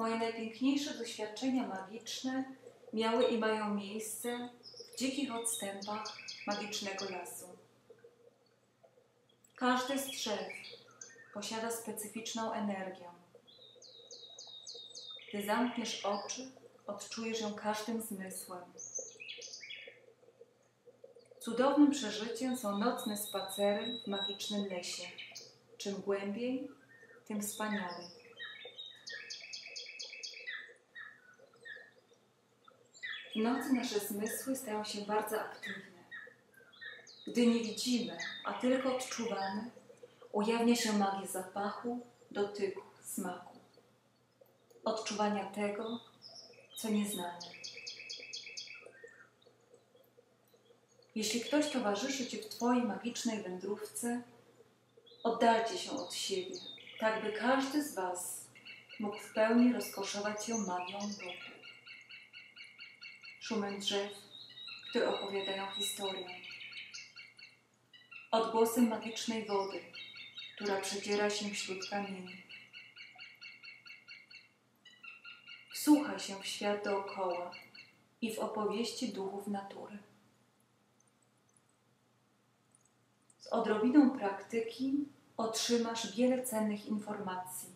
Moje najpiękniejsze doświadczenia magiczne miały i mają miejsce w dzikich odstępach magicznego lasu. Każde z drzew posiada specyficzną energię. Gdy zamkniesz oczy, odczujesz ją każdym zmysłem. Cudownym przeżyciem są nocne spacery w magicznym lesie. Czym głębiej, tym wspanialej. W nocy nasze zmysły stają się bardzo aktywne. Gdy nie widzimy, a tylko odczuwamy, ujawnia się magia zapachu, dotyku, smaku, odczuwania tego, co nieznane. Jeśli ktoś towarzyszy Ci w Twojej magicznej wędrówce, oddalcie się od siebie, tak by każdy z Was mógł w pełni rozkoszować się magią duchu. Szumem drzew, które opowiadają historię. Odgłosem magicznej wody, która przedziera się wśród kamieni. Wsłuchaj się w świat dookoła i w opowieści duchów natury. Z odrobiną praktyki otrzymasz wiele cennych informacji,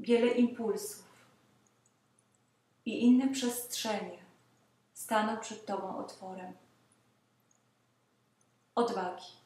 wiele impulsów i inne przestrzenie staną przed Tobą otworem. Odwagi.